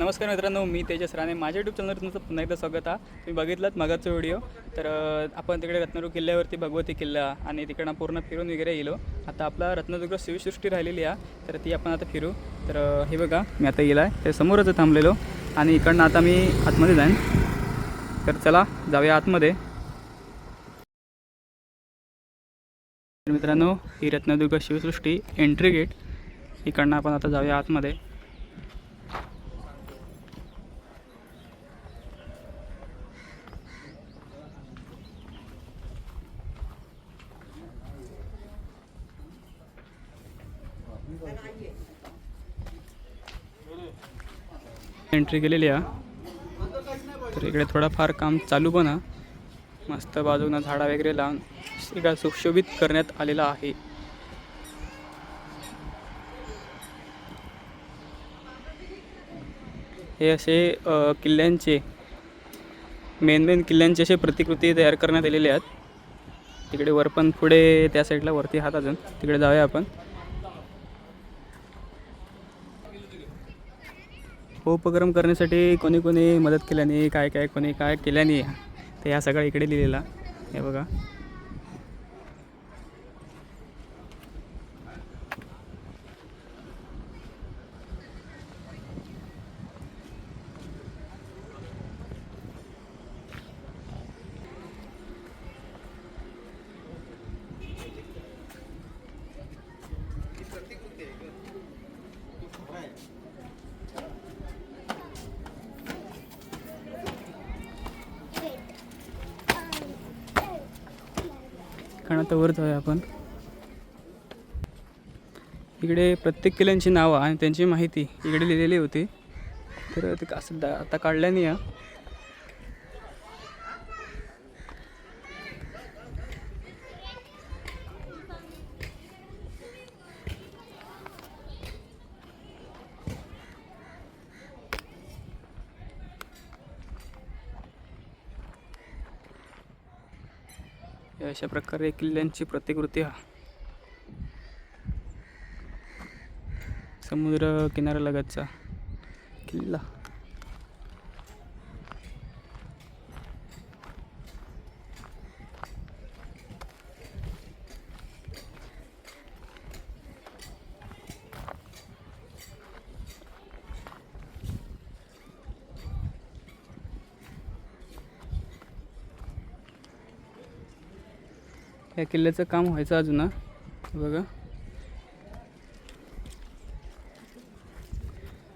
नमस्कार मित्रांनो मी तेजस राणे. माझ्या यूट्यूब चॅनलवर तुमचं पुन्हा एकदा स्वागत आहे. तुम्ही बघितलात मगाचा व्हिडिओ तर आपण तिकडे रत्नदुर्ग किल्ल्यावरती भगवती किल्ला आणि तिकडनं पूर्ण फिरून वगैरे येलो. आता आपला रत्नदुर्ग शिवसृष्टी राहिलेली आहे. तर ती आपण आता फिरू. तर हे बघा मी आता गेला आहे. ते समोरच थांबलेलो. आणि इकडनं आता मी आतमध्ये जाईन. तर चला जाऊया आतमध्ये. मित्रांनो ही रत्नदुर्ग शिवसृष्टी एंट्री गेट इकडनं आपण आता जाऊया आतमध्ये. एंट्री केलेली आहे. तर इकडे थोडंफार काम चालू पण मस्त बाजूनं झाडा वगैरे लावून एका सुशोभित करण्यात आलेला आहे. हे असे किल्ल्यांचे मेन मेन किल्ल्यांचे असे प्रतिकृती तयार करण्यात आलेले आहेत. तिकडे वर पण पुढे त्या साईडला वरती हात अजून. तिकडे जाऊया आपण. उपक्रम करण्यासाठी कोणी कोणी मदत केल्याने काय काय कोणी काय केल्याने ते ह्या सगळं इकडे लिहिलेला. हे बघा. कारण आता वर जाऊया आपण. इकडे प्रत्येक किल्ल्यांची नावं आणि त्यांची माहिती इकडे लिहिलेली होती. तर ते असं आता काढल्याने या. अशा प्रकारे किल्ल्यांची प्रतिकृती हा. समुद्र किनाऱ्यालगतचा किल्ला. या किल्ल्याचं काम व्हायचं अजून बघा.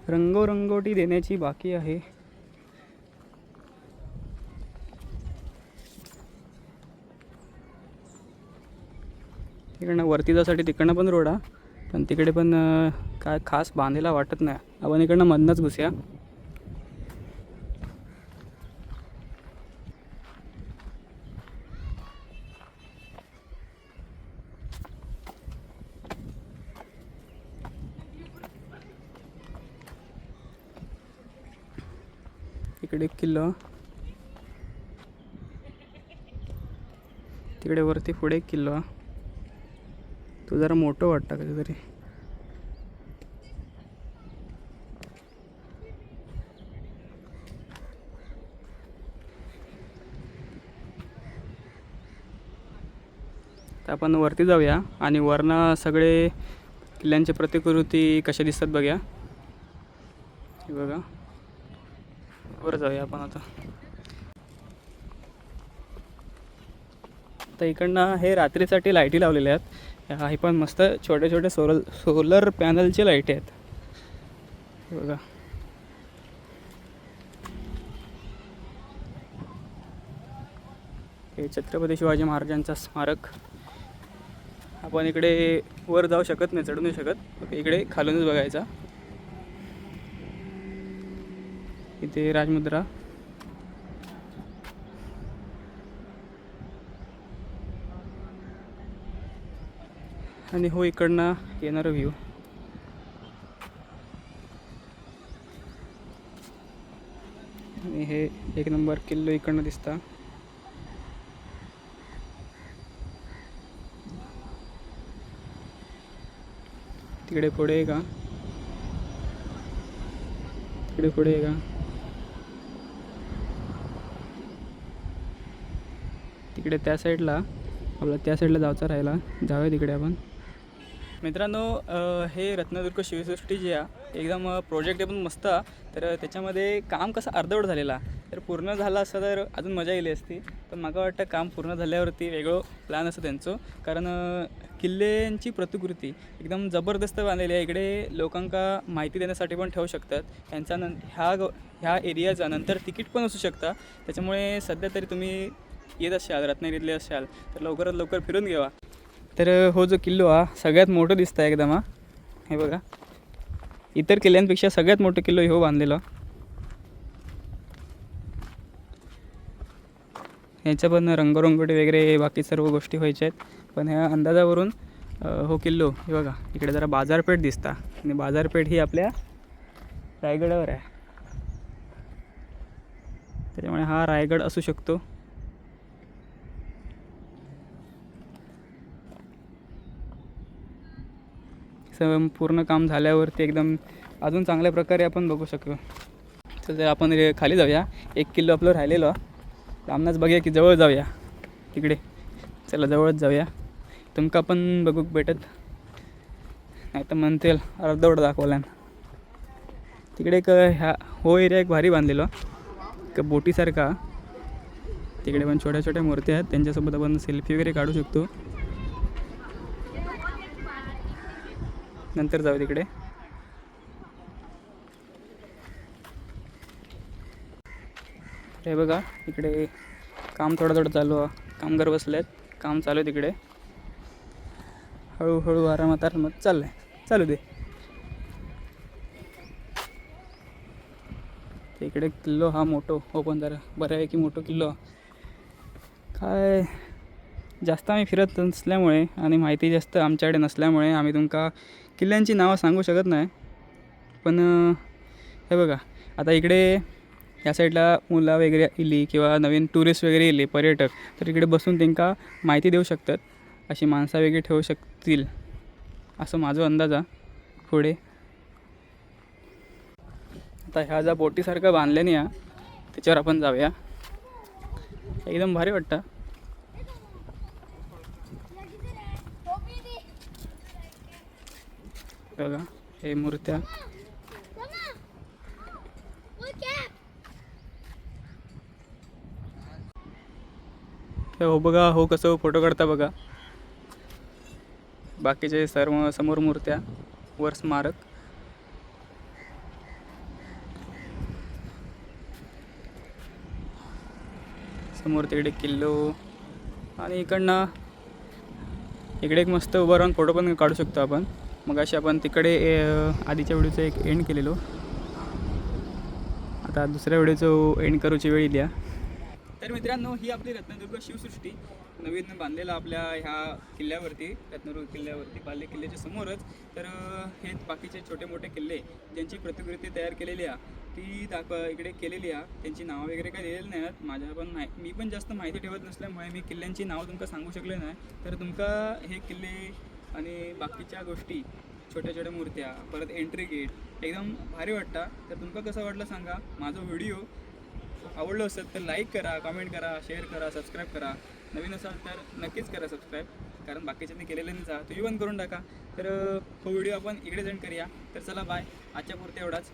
रंगोरंगोटी देण्याची बाकी आहे. तिकडनं वरती जासाठी तिकडनं पण रोड पण तिकडे पण काय खास बांधायला वाटत नाही. आपण इकडनं मधनंच घुसूया. इकडे एक किल्ला. तिकडे वरती पुढे एक किल्ला. तो जरा मोठं वाटतं कधीतरी. तर आपण वरती जाऊया आणि वरनं सगळे किल्ल्यांची प्रतिकृती कशा दिसतात बघूया. हे बघा. वर जाऊया आपण आता. तर इकडनं हे रात्रीसाठी लाईटी लावलेल्या आहेत. हे पण मस्त छोटे छोटे सोलर सोलर पॅनलचे लाईटी आहेत. बघा. हे छत्रपती शिवाजी महाराजांचा स्मारक. आपण इकडे वर जाऊ शकत नाही चढू नाही शकत. इकडे खालूनच बघायचा. इथे राजमुद्रा. आणि हो इकडनं येणार व्ह्यू आणि हे एक नंबर किल्लो इकडनं दिसता. तिकडे पुढे का? तिकडे पुढे आहे का? तिकडे त्या साईडला. आपला त्या साईडला जायचं राहिला जाऊया तिकडे आपण. मित्रांनो हे रत्नदुर्ग शिवसृष्टी जी आहे एकदम प्रोजेक्ट पण मस्त. तर त्याच्यामध्ये काम कसं अर्धवट झालेला. तर पूर्ण झालं असं तर अजून मजा येईल असती. पण मला वाटतं काम पूर्ण झाल्यावरती वेगळं प्लॅन असतं त्यांचं. कारण किल्ल्यांची प्रतिकृती एकदम जबरदस्त बांधलेली आहे. इकडे लोकांका माहिती देण्यासाठी पण ठेवू शकतात. त्यांचा नं ह्या ग ह्या एरियाचा नंतर तिकीट पण असू शकता. त्याच्यामुळे सध्या तरी तुम्ही येत असाल रत्नागिरीतले असाल तर लवकरात लवकर फिरून घ्यावा. तर हो जो किल्लो हा सगळ्यात मोठं दिसतं आहे एकदम हा. हे बघा. इतर किल्ल्यांपेक्षा सगळ्यात मोठं किल्लो हो बांधलेला. ह्याच्या पण रंगरंगोटी वगैरे बाकी सर्व गोष्टी व्हायच्या आहेत. पण ह्या अंदाजावरून हो किल्लो हे बघा. इकडे जरा बाजारपेठ दिसता. आणि बाजारपेठ ही आपल्या रायगडावर आहे. त्याच्यामुळे हा रायगड असू शकतो. असं पूर्ण काम झाल्यावरती एकदम अजून चांगल्या प्रकारे आपण बघू शकतो. तर जर आपण खाली जाऊया. एक किलो आपलं राहिलेलं. लांबनच बघूया की जवळ जाऊया. तिकडे. चला जवळच जाऊया. तुमका पण बघूक भेटत. नाही तर म्हणतील अर्धवट दाखवला तिकडे एक ह्या हो एरिया एक भारी बांधलेलो. एक बोटीसारखा. तिकडे पण छोट्या छोट्या मूर्त्या आहेत. त्यांच्यासोबत आपण सेल्फी वगैरे काढू शकतो. नंतर जाऊ तिकडे. हे बघा इकडे काम थोडं थोडं चालू आहे. कामगार बसले आहेत काम चालू आहे तिकडे. हळूहळू आरामात आरामात चाललं आहे चालू दे. इकडे किल्लो हा मोठो हो पण जरा बऱ्यापैकी मोठो किल्लो. काय? जास्त आम्ही फिरत नसल्यामुळे आणि माहिती जास्त आमच्याकडे नसल्यामुळे आम्ही तुमका किल्ल्यांची नावं सांगू शकत नाही. पण हे बघा आता इकडे या साईडला मुलं वगैरे इली किंवा नवीन टुरिस्ट वगैरे येले पर्यटक तर इकडे बसून त्यांका माहिती देऊ शकतात. अशी माणसं वगैरे ठेवू शकतील असं माझा अंदाज आहे. पुढे. आता ह्या ज्या बोटीसारखं बांधल्याने या त्याच्यावर आपण जाऊया. एकदम भारी वाटतं. बघा हे मूर्त्या. हो बघा हो कसं हो फोटो काढता बघा. बाकीचे सर्व समोर मूर्त्या वर स्मारक. समोर तिकडे किल्लो. आणि इकडनं इकडे एक मस्त उभं राहून फोटो पण काढू शकतो आपण. मग अशी आपण तिकडे आधीच्या व्हिडिओचं एक एंड केलेलो. आता दुसऱ्या व्हिडिओचं एंड करूची वेळ द्या तर मित्रांनो ही आपली रत्नदुर्ग शिवसृष्टी. नवीन बांधलेला आपल्या ह्या किल्ल्यावरती रत्नदुर्ग किल्ल्यावरती बाले किल्ल्याच्या समोरच. तर हे बाकीचे छोटे मोठे किल्ले ज्यांची प्रतिकृती तयार केलेली आहे ती दाखव इकडे केलेली आहे. त्यांची नावं वगैरे काही दिलेली नाही आहेत माझ्या पण माहि मी पण जास्त माहिती ठेवत नसल्यामुळे मी किल्ल्यांची नावं तुमका सांगू शकले नाही. तर तुमका हे किल्ले आणि बाकीच्या गोष्टी छोट्या छोट्या मूर्त्या परत एंट्री गेट एकदम भारी वाटतं. तर तुमका कसं वाटलं सांगा? माझा व्हिडिओ आवडलं असेल तर लाईक करा कमेंट करा शेअर करा सबस्क्राईब करा. नवीन असाल तर नक्कीच करा सबस्क्राईब कारण बाकीच्यांनी केलेलं नाही तू इव्हन करून टाका. तर हो तो व्हिडिओ आपण इकडे सेंड करूया. तर चला बाय आजच्या पुरते एवढाच.